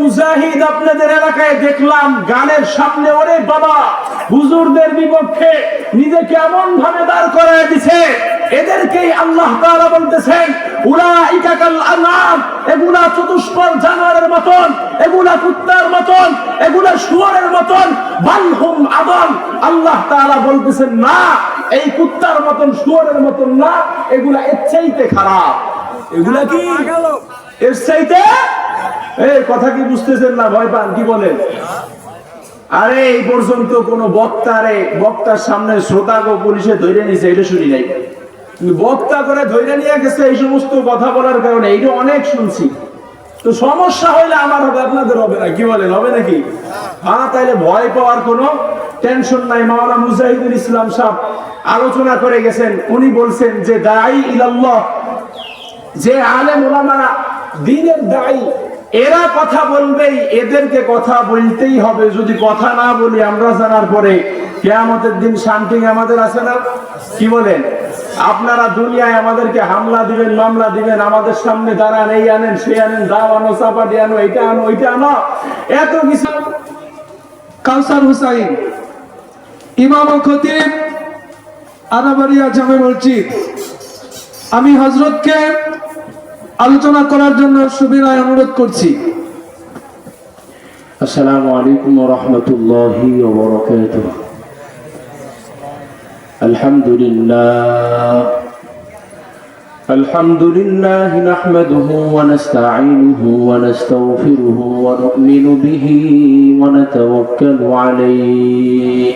মুজাহিদ আপনাদের এলাকায় দেখলাম, গানের সামনে ওরে বাবা, হুজুরদের বিপক্ষে নিজেকে এমন ভাবে দাঁড় করায় দিছে। এদেরকেই আল্লাহ তাআলা বলতেছেন, উলাইকা কাল আনআম এগুলা চতুষ্পদ জানোয়ারের মতন, এগুলা কুত্তার মতন, এগুলা শুয়োরের মতন বালহুম আদল আল্লাহ তাআলা বলতেছেন, না, এই কুত্তার মতন, শুয়োরের মতন না, এগুলা এর চাইতে খারাপ। এগুলা কি? এর চাইতে? এই কথা কি বুঝতেছেন না? ভয় পান, কি বলেন? আরে, এই পর্যন্ত কোন বক্তারে বক্তার সামনে শ্রোতা গো পুলিশে ধরে নিছে, এটা শুনি নাই। বক্তা করে ধরে নিয়ে গেছে এই সমস্ত কথা বলার কারণে, এইটা অনেক শুনছি। তো সমস্যা হইলে আমার হবে, আপনাদের হবে না, কি বলেন, হবে নাকি? হ্যাঁ তাইলে ভয় পাওয়ার কোনো টেনশন নাই। মাওলানা মুজাহিদুল ইসলাম সাহেব আলোচনা করে গেছেন, উনি বলছেন যে, দায়ী ইলাল্লাহ যে আলেম ওলামারা দিনের দায়ী, এরা কথা বলবেই, এদেরকে কথা বলতেই হবে। যদি কথা না বলি, আমরা জানার পরে কেয়ামতের দিন শান্তি আমাদের আছে না? কি বলেন? আপনারা দুনিয়ায় আমাদেরকে হামলা দিবেন, মামলা দিবেন, আমাদের সামনে দাঁড়ান, এই আনেন সে আনেন, দাও আনো চাপাটি আনো এটা আনো, ওইটা আনো। এত কিছু কাউসার হুসাইন, ইমাম খতিব আনাবাড়িয়া জামে মসজিদ। আমি হজরতকে আলোচনা করার জন্য সুবিনয় অনুরোধ করছি السلام عليكم ورحمة الله وبركاته الحمد لله الحمد لله نحمده ونستعينه ونستغفره ونؤمن به ونتوكل عليه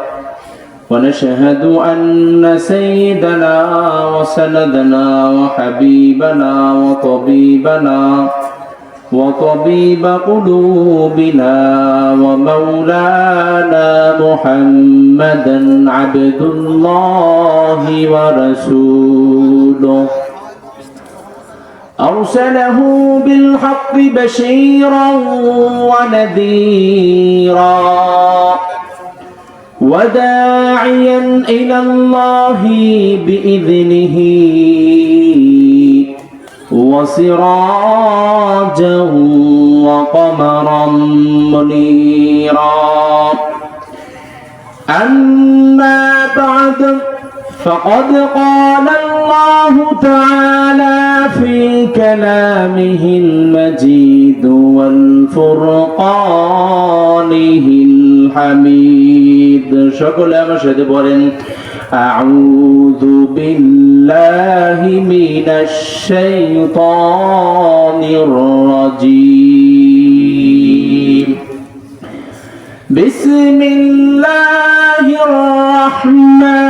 ونشهد أن سيدنا وسندنا وحبيبنا وطبيبنا وطبيب قلوبنا ومولانا محمدا عبد الله ورسوله. أرسله بالحق بشيرا ونذيرا. وداعيا إلى الله بإذنه وسراجا وقمرا منيرا. أما بعد فقد قال الله تعالى في كلامه المجيد والفرقانه الحميد شكرا مشهد بورين أعوذ بالله من الشيطان الرجيم بسم الله الرحمن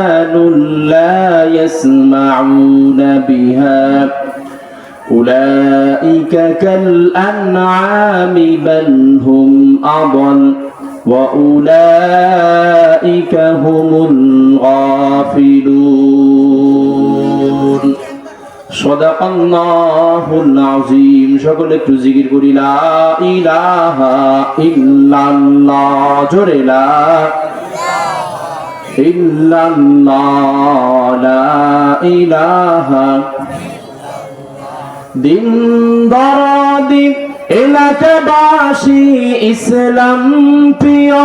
يسمعون بها أولئك كالأنعام بل هم أضل وأولئك هم الغافلون صدق الله العظيم সকলে একটু জিকির করি লা ইলাহা ইল্লাল্লাহ জোরে লা এলাকাবাসী ইসলাম প্রিয়।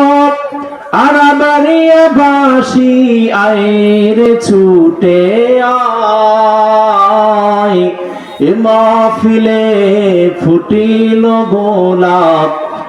আরাবাড়িয়াবাসী আয়ের ছুটে আয়। এ ফুটিল গোলাপ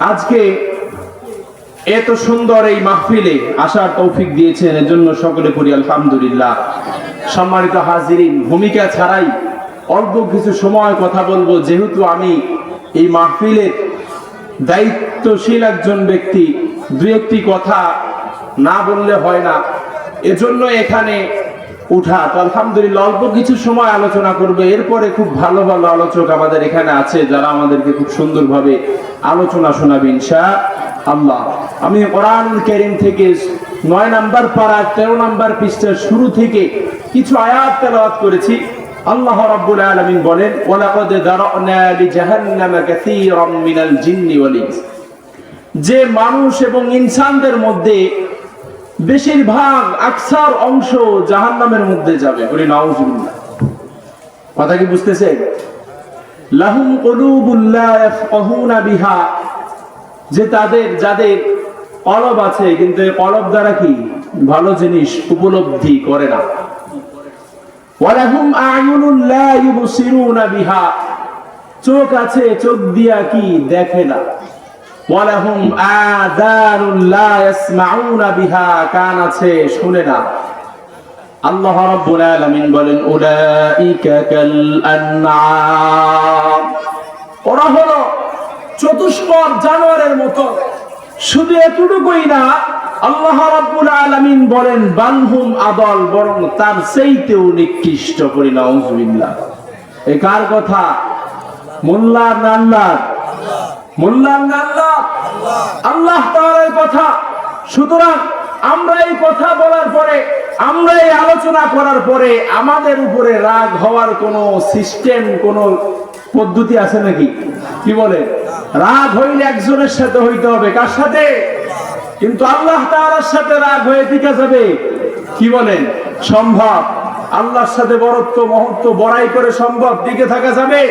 আজকে এত সুন্দর এই মাহফিলে আসার তৌফিক দিয়েছেন, এজন্য সকলে করি আলহামদুলিল্লাহ। সম্মানিত হাজিরিন, ভূমিকা ছাড়াই অল্প কিছু সময় কথা বলব, যেহেতু আমি এই মাহফিলের দায়িত্বশীল একজন ব্যক্তি, দু একটি কথা না বললে হয় না। এজন্য এখানে উঠা তো আলহামদুলিল্লাহ, অল্প কিছু সময় আলোচনা করবে। এরপরে খুব ভালো ভালো আলোচক আমাদের এখানে আছে, যারা আমাদেরকে খুব সুন্দরভাবে আলোচনা শোনাবে ইনশা আল্লাহ, আমি কোরআন কেরিম থেকে নয় নাম্বার পাড়া তেরো নাম্বার পৃষ্ঠার শুরু থেকে কিছু আয়াত তেলাওয়াত করেছি। আল্লাহ রাব্বুল আলামিন বলেন, ওয়ালাকাদ দারানা লিজাহান্নামা কাসীরাম মিনাল জিন্নি ওয়াল যে মানুষ এবং ইনসানদের মধ্যে বেশিরভাগ আকসার অংশ জাহান্নামের মধ্যে যাবে। বলি, নাউজুবিল্লাহ। কথা কি বুঝতেছেন লাহুম কুলুবুল লা ইয়াফকাহুনা বিহা। যে তাদের, যাদের কলব আছে, কিন্তু এই কলব দ্বারা কি? ভালো জিনিস উপলব্ধি করে না। ওয়ালাহুম আয়ুনুন লা ইউবসিরুনা বিহা। চোখ আছে, চোখ দিয়া কি দেখে না। ওয়ালাহুম আযানুন লা ইয়াসমাউনা বিহা, কান আছে, শুনে না। আল্লাহ রাব্বুল আলামিন বলেন, উলাইকা কাল আনআম। ওরা হলো চতুষ্পদ জানোয়ারের মতো। শুধু এতটুকুই না, আল্লাহ রাব্বুল আলামিন বলেন, বানহুম আদল, বরং তার সেইতেও নিকৃষ্ট করি, নাউজুবিল্লাহ। এ কার কথা? মোল্লা নাল্লার আল্লাহ। কথা। সুতরাং আমরা এই কথা বলার পরে, আমরা এই আলোচনা করার পরে আমাদের উপরে রাগ হওয়ার কোনো সিস্টেম কোনো পদ্ধতি আছে নাকি? কি বলে? রাগ হইলে একজনের সাথে হইতে হবে। কার সাথে? কিন্তু আল্লাহ তাআলার সাথে রাগ হয়ে টিকে যাবে। কি বলেন? সম্ভব। আল্লাহর সাথে বরত্ব, মহত্ব, বড়াই করে সম্ভব, টিকে থাকা যাবে?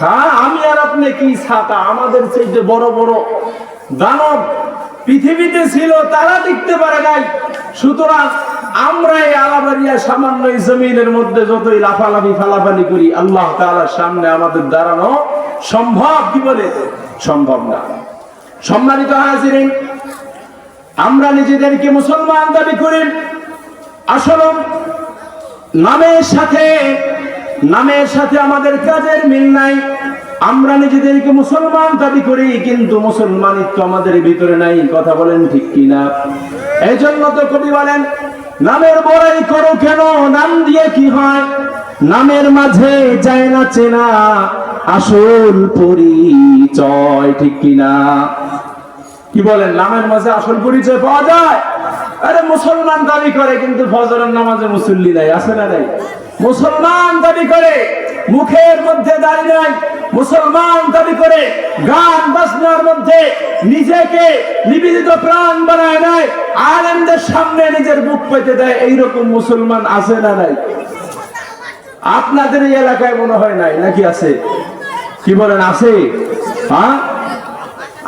হ্যাঁ আমি আর আপনি কি ছাতা? আমাদের সেই যে বড় বড় দানব পৃথিবীতে ছিল, তারা দেখতে পারে নাই। সুতরাং আমরা এই আলাবারিয়া সামান্য জমিনের মধ্যে যতই লাফালাফি, ফালাফালি করি, আল্লাহ তাআলার সামনে আমাদের দাঁড়ানো সম্ভব কি বলে? সম্ভব না। সম্মানিত হাজিরিন, আমরা নিজেদেরকে মুসলমান দাবি করি। আসলে নামের সাথে নামের সাথে আমাদের কাজের মিল নাই। আমরা নিজেদেরকে মুসলমান দাবি করি, কিন্তু মুসলমানিত্ব আমাদের ভিতরে নাই, কথা বলেন ঠিক কিনা? এই জন্য তো কবি বলেন, নামের বড়াই করো কেন, নাম দিয়ে কি হয়? নামের মাঝে যায় না চেনা, আসল পরিচয় ঠিক কিনা? কি বলেন, নামের মাঝে আসল পরিচয় পাওয়া যায়? আরে মুসলমান দাবি করে কিন্তু ফজরের নামাজে মুসল্লি নাই, আছে না নাই? মুসলমান দাবি করে, মুখের মধ্যে দাঁড়িয়ে নাই। মুসলমান দাবি করে, গান বাজনার মধ্যে নিজেকে নিবেদিত প্রাণ বানায় নাই আনন্দের সামনে নিজের মুখ পেতে দেয়, এইরকম মুসলমান আছে না নাই? আপনাদের এই এলাকায় মনে হয় নাই, নাকি আছে? কি বলেন, আছে? হ্যাঁ?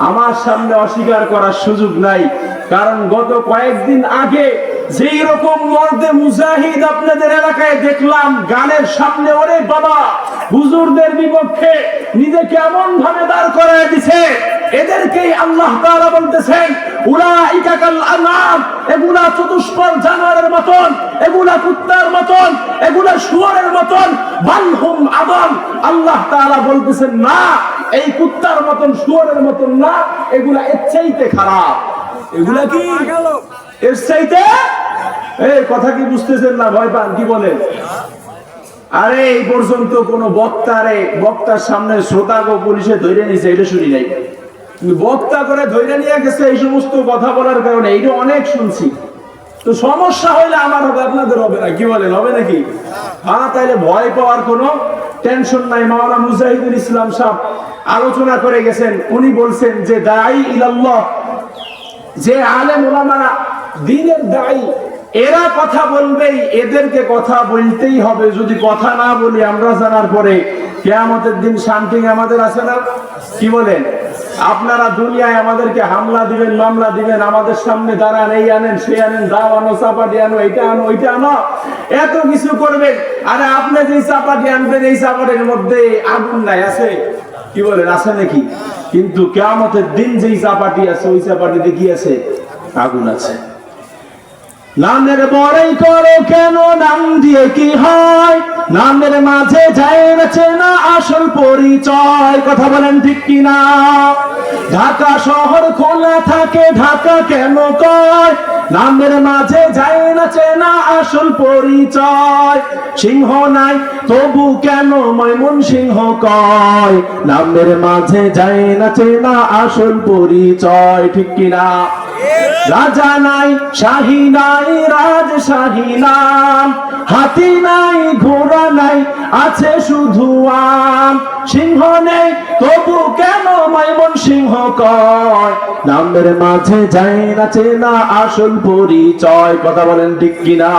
আমার সামনে অস্বীকার করার সুযোগ নাই। কারণ গত কয়েকদিন আগে যেই রকম মর্দে মুজাহিদ আপনাদের এলাকায় দেখলাম, গানের সামনে ওরে বাবা, হুজুরদের বিপক্ষে নিজেকে এমন ভাবে দাঁড় করায় দিছে। এদেরকেই আল্লাহ তাআলা বলতেছেন এগুলা চতুষ্পদ জানোয়ারের মতন, এগুলা কুত্তার মতন, এগুলা শুয়োরের মতন বালহুম আদম। আল্লাহ তাআলা বলতেছেন, না, এই কুত্তার মতন, শুয়োরের মতন না, এগুলা এর চাইতে খারাপ। এগুলা কি? এর চাইতে? এই কথা কি বুঝতেছেন না? ভয় পান, কি বলেন? আরে, এই পর্যন্ত কোন বক্তারে বক্তার সামনে শ্রোতা গো পুলিশে ধরে নিছে, এটা শুনি নাই। বক্তা করে ধরে নিয়ে গেছে এই সমস্ত কথা বলার কারণে, এইটা অনেক শুনছি। তো সমস্যা হইলে আমার হবে, আপনাদের হবে না, কি বলেন, হবে নাকি? হ্যাঁ তাইলে ভয় পাওয়ার কোনো টেনশন নাই। মাওলানা মুজাহিদুল ইসলাম সাহেব আলোচনা করে গেছেন, উনি বলছেন যে দাই ইলাল্লাহ যে আলেম ওলামারা দিনের দায়ী, এরা কথা বলবেই, এদেরকে কথা বলতেই হবে। যদি কথা না বলি, আমরা জানার পরে কেয়ামতের দিন শান্তি আমাদের আছে না? কি বলেন? আপনারা দুনিয়ায় আমাদেরকে হামলা দিবেন, মামলা দিবেন, আমাদের সামনে দাঁড়ান, এই আনেন সে আনেন, দাও আনো চাপাটি আনো, এটা আনো, ওইটা আনো। এত কিছু করবেন, আরে আপনি যে চাপাটি আনবেন, এই চাপাটির মধ্যে আগুন নাই, আছে? কি বলেন, আছে নাকি? কিন্তু কেয়ামতের দিন যেই চাপাটি আছে ওই চাপাটিতে কি আছে? আগুন আছে। নামের বড়াই করো কেন? নাম দিয়ে কি হয়? নামের মাঝে যায় নাচে না আসল পরিচয়। কথা বলেন ঠিক কিনা? ঢাকা শহর খোলা থাকে, ঢাকা কেন কয়? নামের মাঝে যায় নাচে না আসল পরিচয়। সিংহ নাই, তবু কেন ময়মন সিংহ কয়? নামের মাঝে যায় নাচে না আসল পরিচয়, ঠিক কিনা? রাজা নাই, শাহী নাই নাম। হাতি নাই, ঘোড়া নাই, আছে শুধু আম। সিংহ নেই, তবু কেন মাইমন সিংহ কয়? নামের মাঝে যায় না চেনা আসল পরিচয়। কথা বলেন ঠিক কিনা?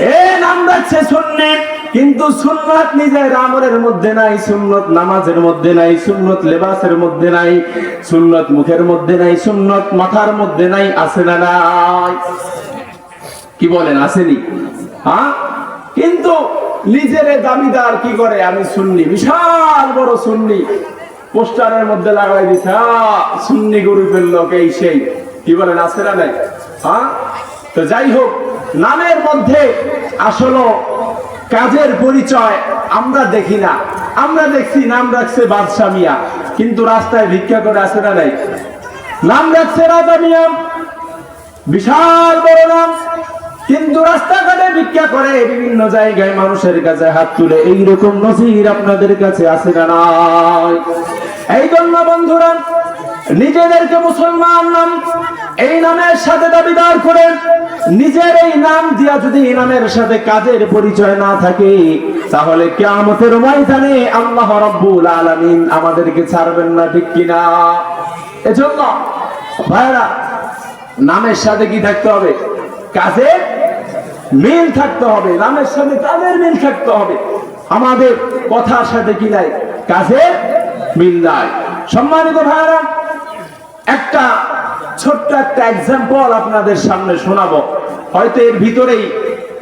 এ নাম রাখছে সুন্নি কিন্তু সুন্নত নিজের আমলের মধ্যে নাই সুন্নত নামাজের মধ্যে নাই সুন্নত লেবাসের মধ্যে নাই সুন্নত মুখের মধ্যে নাই সুন্নত মাথার মধ্যে নাই আছে না নাই? কি বলেন আসেনি? হ্যাঁ? কিন্তু নিজের দাবিদার কি করে? আমি শুননি বিশাল বড় শুননি পোস্টারের মধ্যে লাগাই দিছে হ্যাঁ, সুন্নি গ্রুপের লোক এই সেই। কি বলেন আছে না নাই? হ্যাঁ? তো যাই হোক নামের মধ্যে আসলে কাজের পরিচয় আমরা দেখি না। আমরা দেখছি নাম রাখছে বাদশা মিয়া। কিন্তু রাস্তায় ভিক্ষা করে আসে না নাই। নাম রাখছে রাজা মিয়া। বিশাল বড় নাম। কিন্তু রাস্তাঘাটে ভিক্ষা করে বিভিন্ন জায়গায় মানুষের কাছে হাত তুলে, এইরকম নজির আপনাদের কাছে আছে না নাই? এই জন্য বন্ধুরা, নিজেদেরকে মুসলমান নাম এই নামের সাথে দাবিদার করে নিজের এই নাম দিয়া যদি এই নামের সাথে কাজের পরিচয় না থাকে, তাহলে কেয়ামতের ময়দানে আল্লাহ রব্বুল আলামিন আমাদেরকে ছাড়বেন না, ঠিক কিনা? এজন্য ভাইরা নামের সাথে কি থাকতে হবে? কাজের মিল থাকতে হবে, নামের সাথে কাজের মিল থাকতে হবে। আমাদের কথার সাথে কি নাই? কাজের মিল নাই। সম্মানিত ভাইরা একটা ছোট্ট একটা এক্সাম্পল আপনাদের সামনে শোনাবো। হয়তো এর ভিতরেই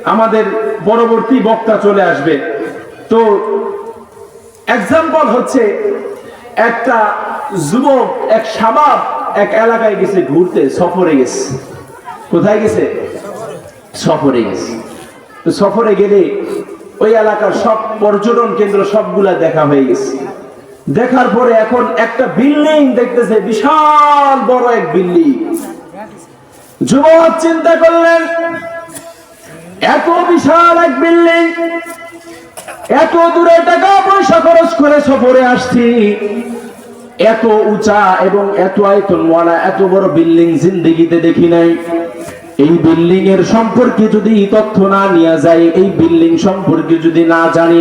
আমাদের পরবর্তী বক্তা চলে আসবে। তো এক্সাম্পল হচ্ছে, একটা যুবক, এক শাবাব এক এলাকায় গেছে ঘুরতে, সফরে গেছে। কোথায় গেছে? সফরে গেছে। তো সফরে গেলে ওই এলাকার সব পর্যটন কেন্দ্র সবগুলা দেখা হয়ে গেছে। দেখার পরে এখন একটা বিল্ডিং দেখতেছে, বিশাল বড় এক বিল্ডিং। যুবক চিন্তা করলেন, এত বিশাল এক বিল্ডিং, এত দূরে টাকা পয়সা খরচ করে সফরে আসছি। এত উঁচা এবং এত আয়তনওয়ালা, এত বড় বিল্ডিং জিন্দেগিতে দেখি নাই। এই বিল্ডিং এর সম্পর্কে যদি তথ্য না নিয়ে যায় এই বিল্ডিং সম্পর্কে যদি না জানি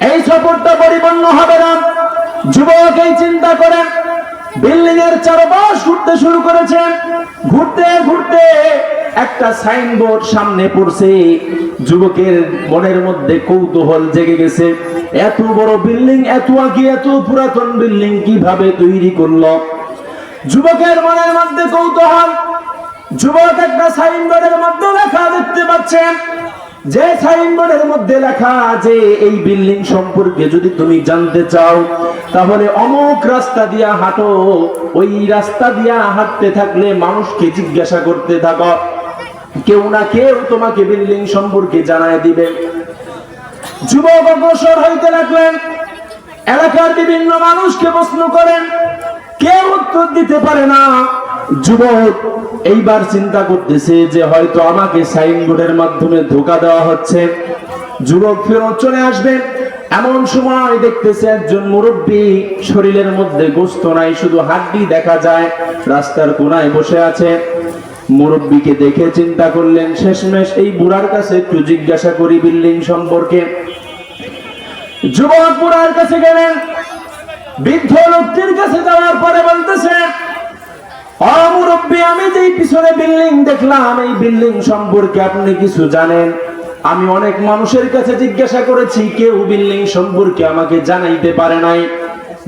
এই সফরটা পরিপূর্ণ হবে না। যুবক এই চিন্তা করেন বিল্ডিং এর চারপাশ ঘুরতে শুরু করেছেন ঘুরতে ঘুরতে একটা সাইনবোর্ড সামনে পড়ছে। যুবকের মনের মধ্যে কৌতূহল জেগে গেছে। এত বড় বিল্ডিং, এত আগে, এত পুরাতন বিল্ডিং কীভাবে তৈরি করল? যুবকের মনের মধ্যে কৌতূহল। যুবক একটা সাইনবোর্ডের মধ্যে লেখা দেখতে পাচ্ছেন। যে সাইনবোর্ডের মধ্যে লেখা যে এই বিল্ডিং সম্পর্কে যদি তুমি জানতে চাও, তাহলে অমুক রাস্তা দিয়া হাঁটো। ওই রাস্তা দিয়া হাঁটতে থাকলে মানুষকে জিজ্ঞাসা করতে থাকো। কেউ না কেউ তোমাকে বিল্ডিং সম্পর্কে জানায় দিবে। যুবক অগ্রসর হইতে লাগলেন। এলাকার বিভিন্ন মানুষকে প্রশ্ন করেন। কেউ উত্তর দিতে পারে না। যুবক, এইবার চিন্তা করতেছে যে হয়তো আমাকে সাইনবোর্ডের মাধ্যমে ধোকা দেওয়া হচ্ছে। যুবক ফেরত চলে আসবেন এমন সময় দেখতেছে একজন মুরব্বী, শরীরের মধ্যে গোস্ত নাই, শুধু হাড্ডি দেখা যায়, রাস্তার কোনায় বসে আছে। মুরব্বীকে দেখে চিন্তা করলেন, শেষমেশ এই বুড়ার কাছে একটু জিজ্ঞাসা করি বিল্ডিং সম্পর্কে। যুবক বুড়ার কাছে গেলেন, বৃদ্ধ লোকটির কাছে যাওয়ার পরে বলতেছে অমুরব্বী আমি যেই পিছনে বিল্ডিং দেখলাম, এই বিল্ডিং সম্পর্কে আপনি কিছু জানেন? আমি অনেক মানুষের কাছে জিজ্ঞাসা করেছি, কেউ বিল্ডিং সম্পর্কে আমাকে জানাইতে পারে নাই।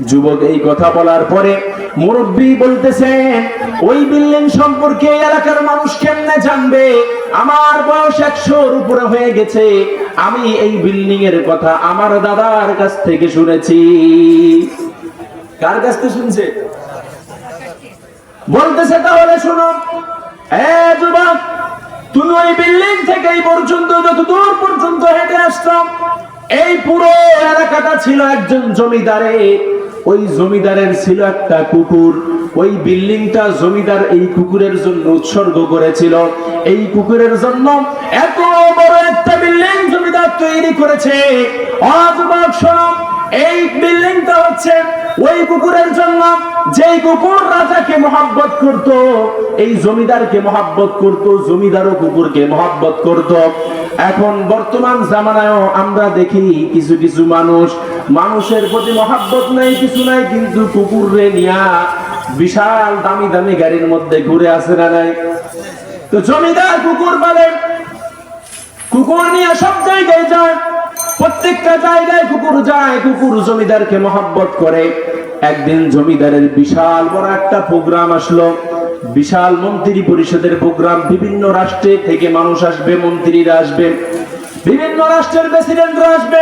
যুবক এই কথা বলার পরে মুরব্বী বলতেছেন, ওই বিল্ডিং সম্পর্কে এলাকার মানুষ কেমনে জানবে? আমার বয়স একশোর উপরে হয়ে গেছে। আমি এই বিল্ডিং এর কথা আমার দাদার কাছ থেকে শুনেছি। কার কাছ থেকে শুনছে? বলতেছে তাহলে শুনো যুবক, তুমি ওই বিল্ডিং থেকে এই পর্যন্ত যত দূর পর্যন্ত হেঁটে আসতাম এই পুরো এলাকাটা ছিল একজন জমিদারে। ওই জমিদারের ছিল একটা কুকুর। ওই বিল্ডিংটা জমিদার এই কুকুরের জন্য উৎসর্গ করেছিল। এই কুকুরের জন্য এত বড় একটা বিল্ডিং জমিদার তৈরি করেছে। অযুবক শোনো, এই বিল্ডিংটা হচ্ছে ওই কুকুরের জন্য যেই কুকুর রাজাকে মহাব্বত করত, এই জমিদারকে মহাব্বত করত, জমিদারও কুকুরকে মহাব্বত করত। এখন বর্তমান জামানায়ও আমরা দেখি কিছু কিছু মানুষ, মানুষের প্রতি মহাব্বত নাই, কিছু নাই, কিন্তু কুকুর রে নিয়া বিশাল দামি দামি গাড়ির মধ্যে ঘুরে আসে না নাই। তো জমিদার কুকুর বলে, কুকুর নিয়ে সব জায়গায় যায় প্রত্যেকটা জায়গায় কুকুর যায়, কুকুর জমিদারকে মহাব্বত করে। একদিন জমিদারের বিশাল বড় একটা প্রোগ্রাম আসলো। বিশাল মন্ত্রী পরিষদের প্রোগ্রাম, বিভিন্ন রাষ্ট্রে থেকে মানুষ আসবে, মন্ত্রীরা আসবে। বিভিন্ন রাষ্ট্রের প্রেসিডেন্টরা আসবে।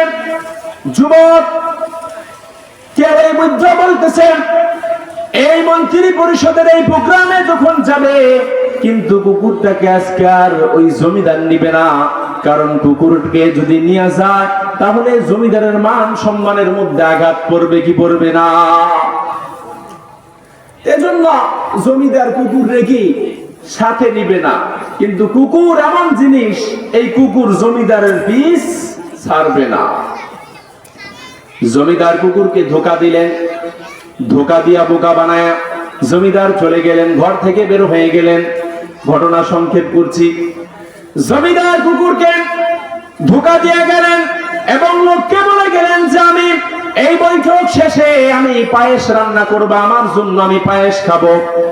যুবক কেউ এই বুদ্ধ বলতেছেন এই মন্ত্রী পরিষদের এই প্রোগ্রামে যখন যাবে, কিন্তু কুকুরটাকে আজকে আর ওই জমিদার নিবে না। কারণ কুকুরকে যদি নিয়ে যায়, তাহলে জমিদারের মান সম্মানের মধ্যে আঘাত পড়বে কি পড়বে না? এজন্য জমিদার কুকুর রেখে সাথে নিবে না। কিন্তু কুকুর এমন জিনিস, এই কুকুর জমিদারের পিস ছাড়বে না। জমিদার কুকুরকে ধোকা দিলেন, ধোকা দিয়া বোকা বানায় জমিদার চলে গেলেন, ঘর থেকে বের হয়ে গেলেন। ঘটনা সংক্ষেপ করছি। জমিদার কুকুরকে ধোকা দিয়ে গেলেন এবং লোককে বলে গেলেন যে আমি এই বৈঠক শেষে আমি পায়েস রান্না করব, আমার জন্য আমি পায়েস খাব।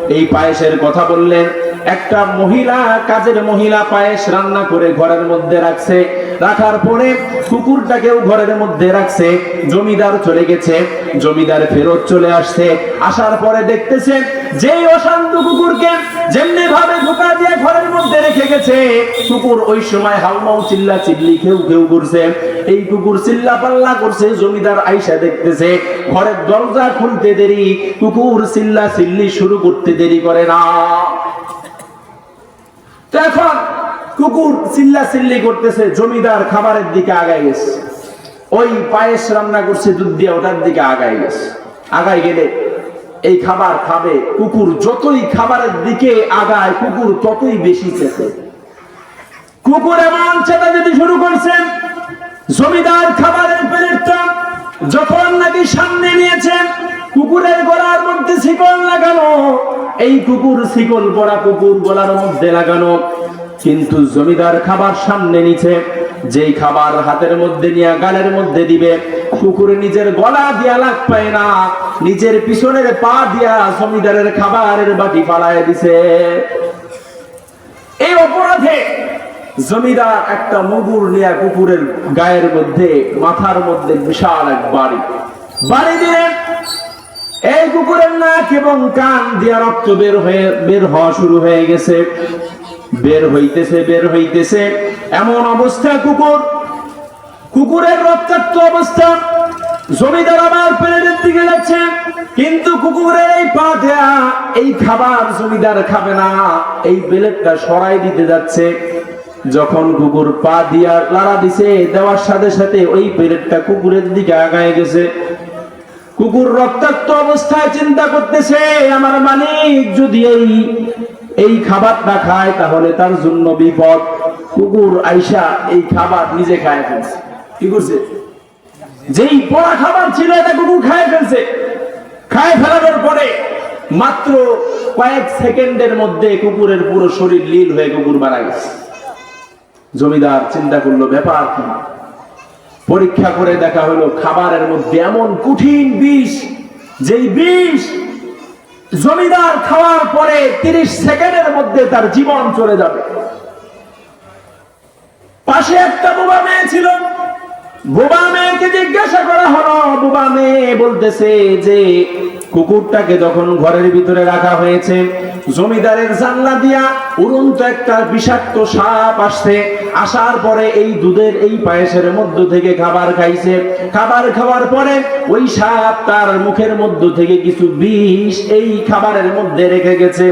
এই পায়েসের কথা বললেন। একটা মহিলা, কাজের মহিলা পায়েস রান্না করে ঘরের মধ্যে রাখছে। রাখার পরে কুকুরটাকেও ঘরের মধ্যে রাখছে। জমিদার চলে গেছে, জমিদার ফেরত চলে আসছে। আসার পরে দেখতেছে যেই অশান্ত কুকুরকে যেমনি ভাবে ধোকা দিয়ে ঘরের মধ্যে রেখে গেছে, কুকুর ওই সময় হাউমাউ চিল্লা চিল্লি কেউ কেউ করছে। এই কুকুর চিল্লা পাল্লা করছে, জমিদার আইসা দেখতেছে, ঘরের দরজা খুলতে দেরি, কুকুর চিল্লা চিল্লি শুরু করতে দেরি করে না। এখন কুকুর চিল্লা চিল্লি করতেছে, জমিদার খাবারের দিকে আগায় গেছে। ওই পায়েস রান্না করছে দুধ দিয়ে, ওটার দিকে আগায় গেছে। আগাই গেলে এই খাবার খাবে। কুকুর যতই খাবারের দিকে আগায়, কুকুর ততই বেশি চেতে কুকুর এমন চেতা যদি শুরু করছেন জমিদার খাবারের প্লেটটা যখন নাকি সামনে নিয়েছেন কুকুরের গলার মধ্যে শিকল লাগানো এই কুকুর শিকল পরা কুকুর গলার মধ্যে লাগানো, কিন্তু জমিদার খাবার সামনে নিচে যেই খাবার হাতের মধ্যে নিয়ে গালের মধ্যে দিবে, কুকুর নিজের গলা দিয়া লাগ পায় না, নিজের পিছনের পা দিয়া জমিদারের খাবারের বাটি ফালায় দিছে। এই অপরাধে জমিদার একটা মুগুর নিয়ে কুকুরের গায়ের মধ্যে, মাথার মধ্যে বিশাল এক বাড়ি। বাড়ি দিলেন এই কুকুরের নাক এবং কান দিয়া রক্ত বের হয়ে বের হওয়া শুরু হয়ে গেছে। বের হইতেছে বের হইতেছে। এমন অবস্থা কুকুর। কুকুরের রক্তাক্ত অবস্থা। জমিদার আবার প্লেটের দিকে যাচ্ছে। কিন্তু কুকুরের এই পা দেয়া, এই খাবার জমিদার খাবে না। এই প্লেটটা সরাই দিতে যাচ্ছে। যখন কুকুর পা দিয়া লাড়া দিছে, দেওয়ার সাথে সাথে ওই প্লেটটা কুকুরের দিকে আগায় গেছে। কুকুর রক্তাক্ত অবস্থায় চিন্তা করতেছে, আমার মালিক, যদি এই এই খাবারটা খায়, তাহলে তার জন্য বিপদ। কুকুর আইসা এই খাবার নিজে খায় ফেলছে। কি করছে? যেই পোড়া খাবার ছিল, এটা কুকুর খায় ফেলছে। খায় ফেলানোর পরে মাত্র কয়েক সেকেন্ডের মধ্যে কুকুরের পুরো শরীর লীল হয়ে কুকুর মারা গেছে। জমিদার চিন্তা করল, ব্যাপার কি? পরীক্ষা করে দেখা হলো, খাবারের মধ্যে এমন কঠিন বিষ, যেই বিষ জমিদার খাওয়ার পরে তিরিশ সেকেন্ডের মধ্যে তার জীবন চলে যাবে। পাশে একটা বোবা মেয়ে ছিল। বোবা মেয়েকে জিজ্ঞাসা করা হলো, বোবা মেয়ে বলতেছে যে, কুকুরটাকে যখন ঘরের ভিতরে রাখা হয়েছে, জমিদারের জানলা দিয়া উড়ন্ত একটা বিষাক্ত সাপ আসছে, আসার পরে এই দুধের এই পায়েসের মধ্য থেকে খাবার খাইছে। খাবার খাওয়ার পরে ওই সাপ তার মুখের মধ্য থেকে কিছু বিষ এই খাবারের মধ্যে রেখে গেছে।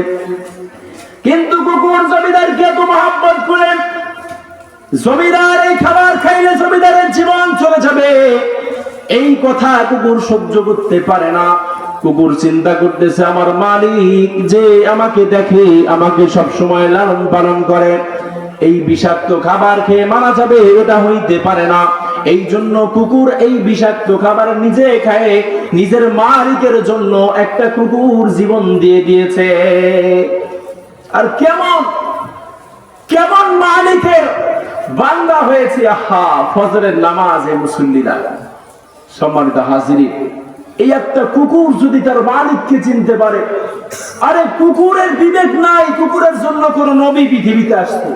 কিন্তু কুকুর জমিদারকে এত মহাব্বত করে জমিদার এই খাবার খাইলে জমিদারের জীবন চলে যাবে। এই কথা কুকুর সহ্য করতে পারে না। কুকুর চিন্তা করতেছে, আমার মালিক যে আমাকে দেখে, আমাকে সব সময় লালন পালন করে। এই বিষাক্ত খাবার খেয়ে মারা যাবে, এটা হইতে পারে না। এই জন্য কুকুর এই বিষাক্ত খাবার নিজে খায়, নিজের মালিকের জন্য একটা কুকুর জীবন দিয়ে দিয়েছে। আর কেমন? কেমন মালিকের বান্দা হয়েছে, আহা, ফজরের নামাজে মুসল্লিরা। সম্মানিত হাজিরি এই একটা কুকুর যদি তার মালিককে চিনতে পারে, আরে কুকুরের বিবেক নাই, কুকুরের জন্য কোন নবী পৃথিবীতে আসছে।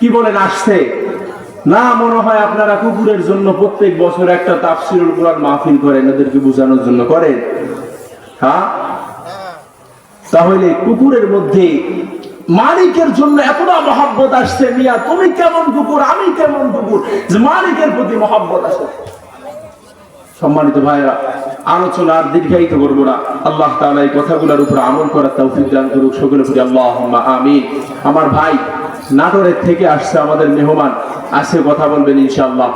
কি বলেন, আসছে? না, মনে হয় আপনারা কুকুরের জন্য প্রত্যেক বছর একটা তাফসিরুল কোরআন মাহফিল করেন এদেরকে বোঝানোর জন্য করেন। হ্যাঁ? তাহলে কুকুরের মধ্যে মালিকের জন্য এতটা মহাব্বত আসছে মিয়া, তুমি কেমন কুকুর, আমি কেমন কুকুর? যে মালিকের প্রতি মহাব্বত আসে। সম্মানিত ভাইরা আলোচনা আর দীর্ঘায়িত করব না। আল্লাহ তাআলা এই কথাগুলোর উপর আমল করার তৌফিক দান করুক সকলের প্রতি আল্লাহ আমিন। আমার ভাই নাটোরের থেকে আসছে আমাদের মেহমান, আসে কথা বলবেন ইনশাআল্লাহ।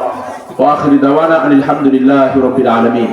ওয়া আখিরি দাওয়ানা আলহামদুলিল্লাহি রাব্বিল আলামিন।